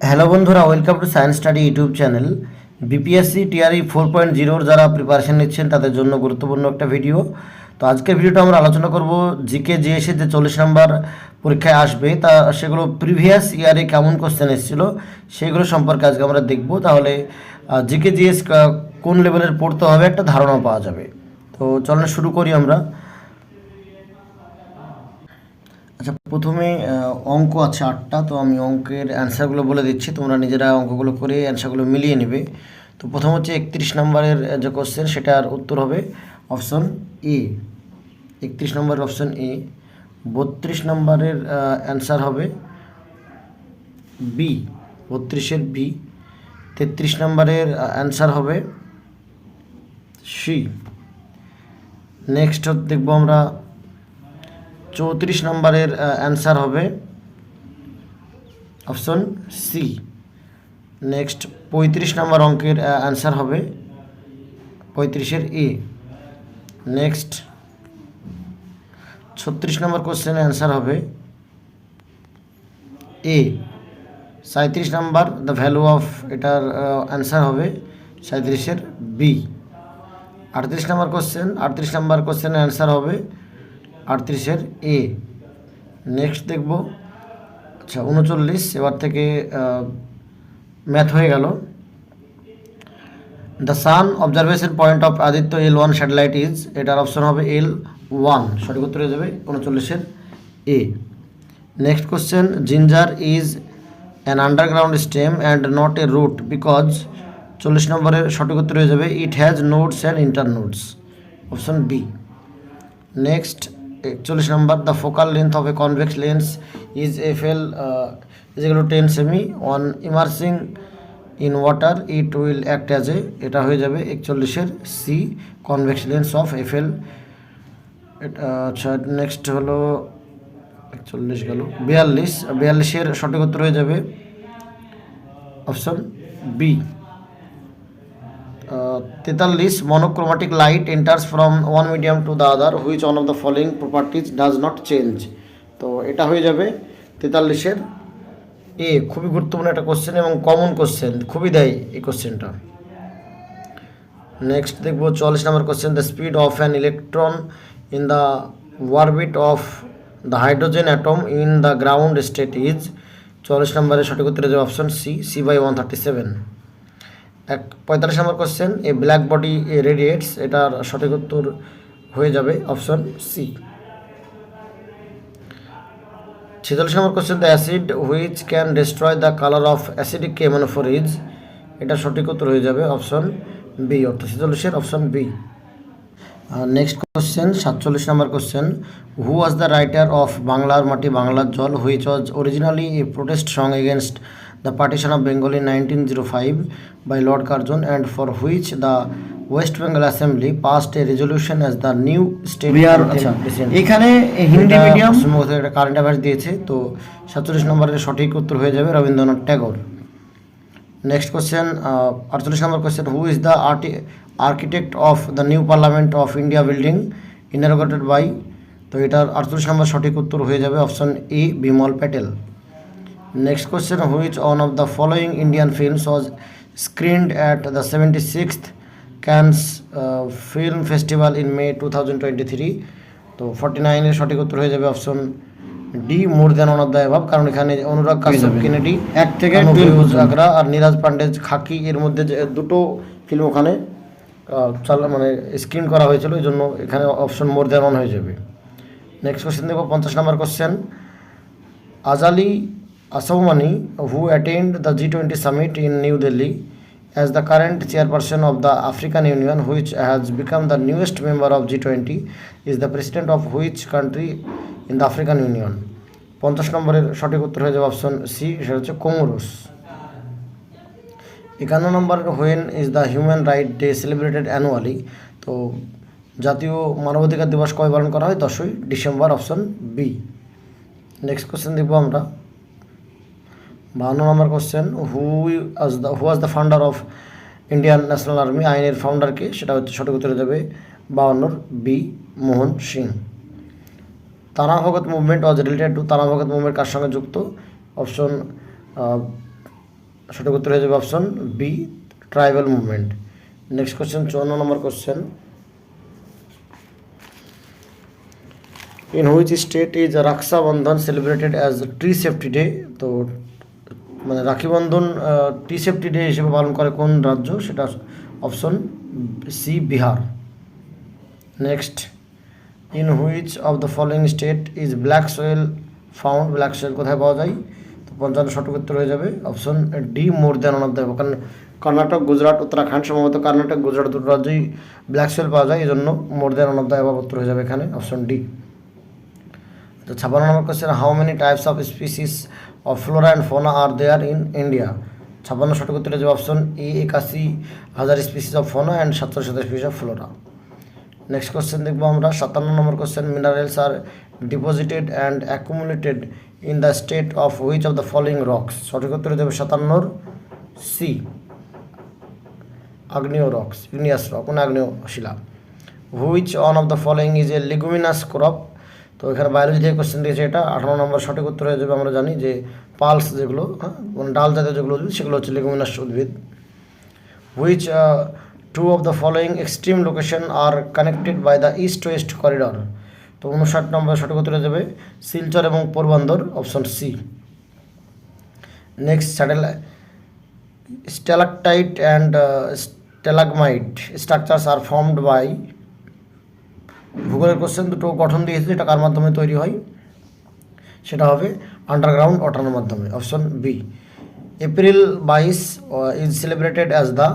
Hello বন্ধুরা welcome to science study YouTube channel BPSC TRE four point জিরোর যারা preparation নিচ্ছেন, তাদের জন্য গুরুত্বপূর্ণ একটা ভিডিও তো আজকের ভিডিওটা আমরা আলোচনা করব জিকে জিএসে যে চল্লিশ নম্বর পরীক্ষায় আসবে। তা সেগুলো প্রিভিয়াস ইয়ারে কেমন কোশ্চেন এসেছিল, সেগুলো সম্পর্কে আজকে আমরা দেখব। তাহলে জিকে জিএস কোন লেভেলের পড়তে হবে, একটা ধারণা পাওয়া যাবে। তো চলুন শুরু করি আমরা। আচ্ছা প্রথমে অঙ্ক আছে আটটা, তো আমি অঙ্কের অ্যান্সারগুলো বলে দিচ্ছি। তোমরা নিজেরা অঙ্কগুলো করে অ্যান্সারগুলো মিলিয়ে নেবে। তো প্রথম হচ্ছে একত্রিশ নম্বরের যে কোশ্চেন সেটার উত্তর হবে অপশন এ একত্রিশ নম্বরের অপশন এ বত্রিশ নম্বরের অ্যান্সার হবে বি বত্রিশের বি তেত্রিশ নম্বরের অ্যান্সার হবে সি নেক্সট দেখব আমরা চৌত্রিশ নম্বরের অ্যান্সার হবে অপশন সি নেক্সট পঁয়ত্রিশ নম্বর অঙ্কের অ্যান্সার হবে পঁয়ত্রিশের এ নেক্সট ছত্রিশ নম্বর কোশ্চেনের অ্যান্সার হবে এ সাঁত্রিশ নাম্বার দ্য ভ্যালু অফ এটার অ্যান্সার হবে সাঁত্রিশের বি আটত্রিশ নম্বর কোশ্চেন আটত্রিশ নম্বর কোশ্চেনের অ্যান্সার হবে আটত্রিশের এ নেক্সট দেখব। আচ্ছা উনচল্লিশ, এবার থেকে ম্যাথ হয়ে গেল। The sun observation point of Aditya L one satellite is এটার অপশন হবে এল ওয়ান সঠিক উত্তর হয়ে যাবে উনচল্লিশের A next question ginger is an underground stem and not a root because চল্লিশ নম্বরের সঠিক উত্তর হয়ে যাবে it has nodes and internodes option B next একচল্লিশ number the focal length of a convex lens is F L is এগুলো ten cm on immersing in water it will act as a এটা হয়ে যাবে একচল্লিশের C convex lens of F L আচ্ছা next হলো, একচল্লিশ গেল, বিয়াল্লিশ, বিয়াল্লিশের সঠিক উত্তর হয়ে যাবে অপশন বি তেতাল্লিশ monochromatic light enters from one medium to the other which one of the following properties does not change তো এটা হয়ে যাবে তেতাল্লিশের এ খুবই গুরুত্বপূর্ণ একটা কোশ্চেন এবং কমন কোশ্চেন খুবই দেয় এই কোশ্চেনটা নেক্সট দেখব চল্লিশ নম্বর question the speed of an electron in the orbit of the hydrogen atom in the ground state is চল্লিশ নম্বরের সঠিক উত্তর যাবে option C C by one thirty seven এক পঁয়তাল্লিশ নম্বর question a black body radiates এটার সঠিক উত্তর হয়ে যাবে অপশন সি ছেচল্লিশ নম্বর question the acid which can destroy the colour of acidic chromophore is এটা সঠিক উত্তর হয়ে যাবে অপশন বি অর্থাৎ ছেচল্লিশের অপশন বি নেক্সট কোশ্চেন সাতচল্লিশ নম্বর question who was the writer of বাংলার মাটি বাংলার জল which was originally a protest song against of Bengal in nineteen zero five by Lord Curzon and for which the West Bengal Assembly passed a resolution as the new state এখানে Hindi medium একটা current affairs দিয়েছে তো সাতচল্লিশ নম্বরের সঠিক উত্তর হয়ে যাবে রবীন্দ্রনাথ ট্যাগোর। নেক্সট কোশ্চেন আটচল্লিশ নম্বর question who is the RT architect of the new Parliament of India building inaugurated by তো এটার আটচল্লিশ নম্বর সঠিক উত্তর হয়ে যাবে option A Bimal Patel. Next question which one of the following Indian films was screened at the seventy sixth Cannes film festival in May two thousand twenty three তো forty নাইনের সঠিক উত্তর হয়ে যাবে option D more than one of the অ্যাভাব কারণ এখানে Anurag Kashyap Kennedy এক থেকে কানু 12 ফিরোজ পর্যন্ত। আগ্রা আর নিরাজ পান্ডে খাকি এর মধ্যে যে দুটো ফিল্ম ওখানে চালা মানে স্ক্রিন করা হয়েছিল এই জন্য এখানে অপশন মোর দেন অন হয়ে যাবে। নেক্সট কোশ্চেন দেখব পঞ্চাশ নম্বর question Azali who attend the G twenty summit in New Delhi as the current chairperson of the African Union, which has become the newest member of G20, is the president of which country in the African Union? পঞ্চাশ নম্বরের সঠিক উত্তর হয়ে যাবে option C সেটা হচ্ছে Comoros. একান্ন নম্বর when is the human right day celebrated annually তো জাতীয় মানবাধিকার দিবস কবে পালন করা হয়? দশই December option B next question দেখব আমরা। বাহান্ন নম্বর question who is the who was the founder of Indian national army আইনের ফাউন্ডারকে সেটা হচ্ছে সঠিক উত্তরে যাবে বাহান্নর B Mohan Singh. Tana Bhagat movement was related to Tana Bhagat movement কার সঙ্গে যুক্ত? অপশন সঠিক উত্তর হয়ে যাবে option B tribal movement next question চুয়ান্ন নম্বর question in which state is Raksha Bandhan celebrated as tree safety day তো মানে রাখিবন্ধন টি safety day হিসেবে পালন করে কোন রাজ্য? সেটা option C Bihar. Next in which of the following state is black soil found black soil কোথায় পাওয়া যায়? তো পঞ্চান্ন সঠিক হয়ে যাবে। Option D more than one of the কারণ কর্ণাটক, গুজরাট, উত্তরাখণ্ড সম্ভবত কর্ণাটক, গুজরাট দুটো রাজ্যেই ব্ল্যাক সোয়েল পাওয়া যায়। এই জন্য more than one of the উত্তর হয়ে যাবে এখানে অপশন ডি তো ছাপ্পান্ন number question how many types of species of flora and fauna are there in India ছাপ্পান্ন সঠিক উত্তর যাবে অপশন এ একাশি হাজার স্পিসিস অফ ফোনা অ্যান্ড সত্তর শত species of flora next question দেখব আমরা। সাতান্ন number question minerals are deposited and accumulated in the state of which of the following rocks সঠিক উত্তর যাবে সাতান্নর সি আগ্নেয় রক্স ইগনিয়াস রক কোন আগ্নেয় শিলা? Which one of the following is a leguminous crop তো এখানে বায়োলজি থেকে কোশ্চেন দিয়েছে এটা আঠারো নম্বর সঠিক উত্তর হয়ে যাবে আমরা জানি, যে পালস যেগুলো হ্যাঁ মানে ডাল জাতীয় যেগুলো উদ্ভিদ সেগুলো হচ্ছে লিগুমিনাস উদ্ভিদ which two of the following extreme location are connected by the east west corridor তো উনষাট নম্বর সঠিক উত্তর হয়ে যাবে, শিলচর এবং Porbandar option C next satellite stalactite and stalagmite structures are formed by ভূগোলের কোশ্চেন দুটো গঠন দিয়েছে এটা কার মাধ্যমে তৈরি হয়? সেটা হবে আন্ডারগ্রাউন্ড ওয়াটারের মাধ্যমে অপশন বি এপ্রিল বাইশ ইজ সেলিব্রেটেড অ্যাজ দ্য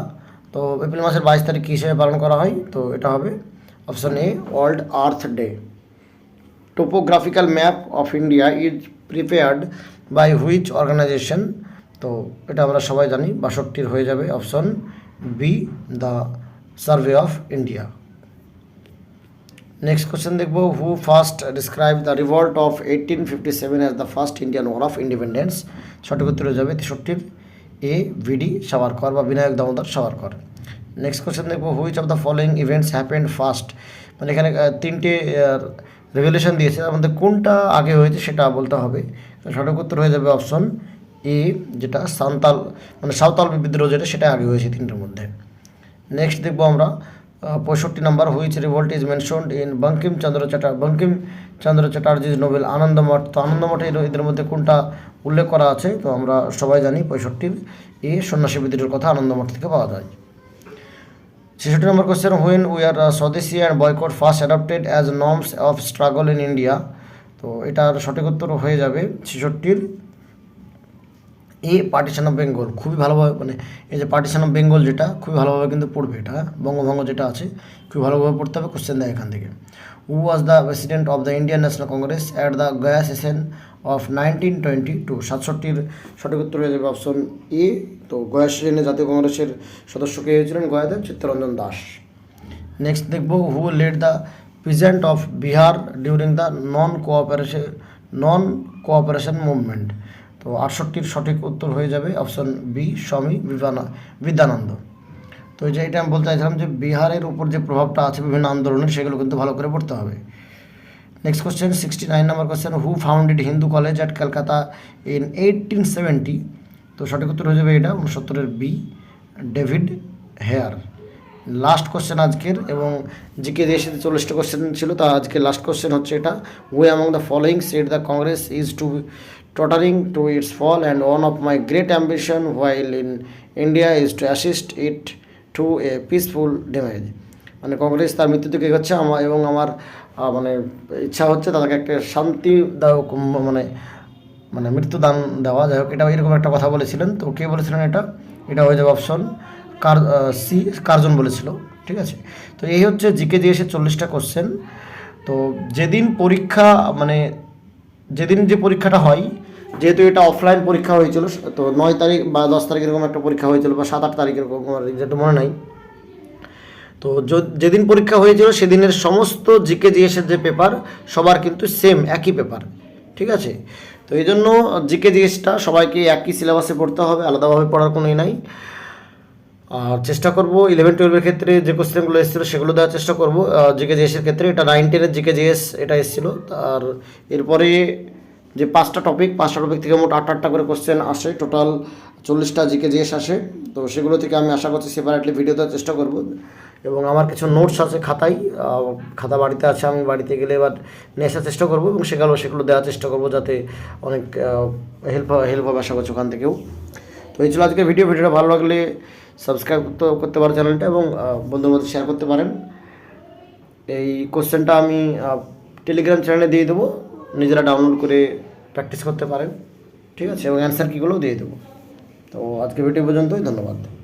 তো এপ্রিল মাসের বাইশ তারিখ কী হিসেবে পালন করা হয়? তো এটা হবে option A world earth day topographical map of India is prepared by which organisation তো এটা আমরা সবাই জানি, বাষট্টির হয়ে যাবে option B the survey of India next দেখব who first describe the revolt of eighteen fifty seven as the first Indian war of independence সঠিক উত্তর হয়ে যাবে তেষট্টির এ ভিডি সাভারকর বা বিনায়ক দামোদর সাভারকর। নেক্সট কোশ্চেন দেখব which of the following events happened first মানে এখানে তিনটে রেভলিউশন দিয়েছে। তার মধ্যে কোনটা আগে হয়েছে সেটা বলতে হবে। সঠিক উত্তর হয়ে যাবে অপশন এ যেটা সান্তাল মানে সাঁওতাল বিদ্রোহ যেটা, সেটা আগে হয়েছে তিনটের মধ্যে। নেক্সট দেখব আমরা পঁয়ষট্টি number which revolt is mentioned in Bankim Chandra chatter Bankim Chandra Chatterjee's novel Anandamath তো আনন্দমঠে এর- এদের মধ্যে কোনটা উল্লেখ করা আছে? তো আমরা সবাই জানি পঁয়ষট্টির এ সন্ন্যাসী বিদ্রোহের কথা আনন্দমঠ থেকে পাওয়া যায়। ছেষট্টি number question when we are swadeshi and boycott first adapted as norms of struggle in India তো এটার সঠিক উত্তর হয়ে যাবে ছেষট্টির। এ পার্টিশন অফ বেঙ্গল খুবই ভালোভাবে মানে এই যে পার্টিশন অফ বেঙ্গল যেটা, খুবই ভালোভাবে কিন্তু পড়বে এটা হ্যাঁ? বঙ্গভঙ্গ যেটা আছে, খুবই ভালোভাবে পড়তে হবে কোশ্চেন দেয় এখান থেকে। Who was the president of the Indian National Congress at the Gaya session of nineteen twenty two সাতষট্টির সঠিক উত্তর হয়ে যাবে অপশন এ তো গয়া সেশনে জাতীয় কংগ্রেসের সদস্য কে হয়েছিলেন? গয়াদেব চিত্তরঞ্জন দাস। নেক্সট দেখব who led the present of Bihar during the non cooperation non cooperation movement তো আটষট্টির সঠিক উত্তর হয়ে যাবে অপশন বি, স্বামী বিবেকানা বিদ্যানন্দ। তো এই যে এটা আমি বলতে চাইছিলাম যে বিহারের উপর যে প্রভাবটা আছে বিভিন্ন আন্দোলনের সেগুলো কিন্তু ভালো করে পড়তে হবে। Next question sixty nine number question who founded Hindu college at Kolkata in eighteen seventy তো সঠিক উত্তর হয়ে যাবে এটা উনসত্তরের B David Hare last question আজকের এবং জিকে দিয়ে সাথে চল্লিশটা কোশ্চেন ছিল, তা আজকে লাস্ট কোশ্চেন হচ্ছে এটা। Way among the following set the Congress is to tottering to its fall and one of my great ambition while in India is to assist it to a peaceful demise মানে কংগ্রেস তার মৃত্যু থেকে এগোচ্ছে আমার এবং আমার মানে ইচ্ছা হচ্ছে তাদেরকে একটা উম, মানে মানে মৃত্যুদান দেওয়া। যাই হোক এটা এরকম একটা কথা বলেছিলেন। তো কে বলেছিলেন এটা? এটা হয়ে যাবে অপশন কার সি কার্জন বলেছিল। ঠিক আছে? তো এই হচ্ছে জিকে দিয়েছে চল্লিশটা কোশ্চেন তো যেদিন পরীক্ষা মানে যেদিন যে পরীক্ষাটা হয় যেহেতু এটা অফলাইন পরীক্ষা হয়েছিল, তো নয় তারিখ বা দশ তারিখ এরকম একটা পরীক্ষা হয়েছিল বা সাত আট তারিখ এরকম, আমার যেটা মনে নাই। তো যেদিন পরীক্ষা হয়েছিল সেদিনের সমস্ত জিকে জিএসের যে পেপার সবার কিন্তু সেম একই পেপার ঠিক আছে? তো এই জন্য জিকে জিএসটা সবাইকে একই সিলেবাসে পড়তে হবে, আলাদাভাবে পড়ার কোনোই নাই। আর চেষ্টা করব ইলেভেন টুয়েলভের ক্ষেত্রে যে কোশ্চেনগুলো এসেছিল সেগুলো দেওয়ার চেষ্টা করব। জিকে জিএসের ক্ষেত্রে এটা নাইন টেনের জিকে জিএস এটা এসেছিল, আর এরপরে যে পাঁচটা টপিক পাঁচটা টপিক থেকে মোট আট আটটা করে কোশ্চেন আসে। টোটাল চল্লিশটা জিকে জিএস আসে। তো সেগুলো থেকে আমি আশা করছি সেপারেটলি ভিডিও দেওয়ার চেষ্টা করব। এবং আমার কিছু নোটস আছে আহ, খাতা বাড়িতে আছে আমি বাড়িতে গেলে এবার নিয়ে আসার চেষ্টা করব এবং সেগুলো সেগুলো দেওয়ার চেষ্টা করব যাতে অনেক হেল্প হেল্প হবে আশা করছি ওখান থেকেও। তো এই ছিল আজকে ভিডিও ভিডিওটা ভালো লাগলে সাবস্ক্রাইব করতে করতে পারেন চ্যানেলটা এবং বন্ধুর মধ্যে শেয়ার করতে পারেন। এই কোশ্চেনটা আমি টেলিগ্রাম চ্যানেলে দিয়ে দেবো। নিজেরা ডাউনলোড করে প্র্যাকটিস করতে পারেন। ঠিক আছে? এবং অ্যান্সার কীগুলোও দিয়ে দেবো। তো আজকে ভিডিও পর্যন্তই। ধন্যবাদ।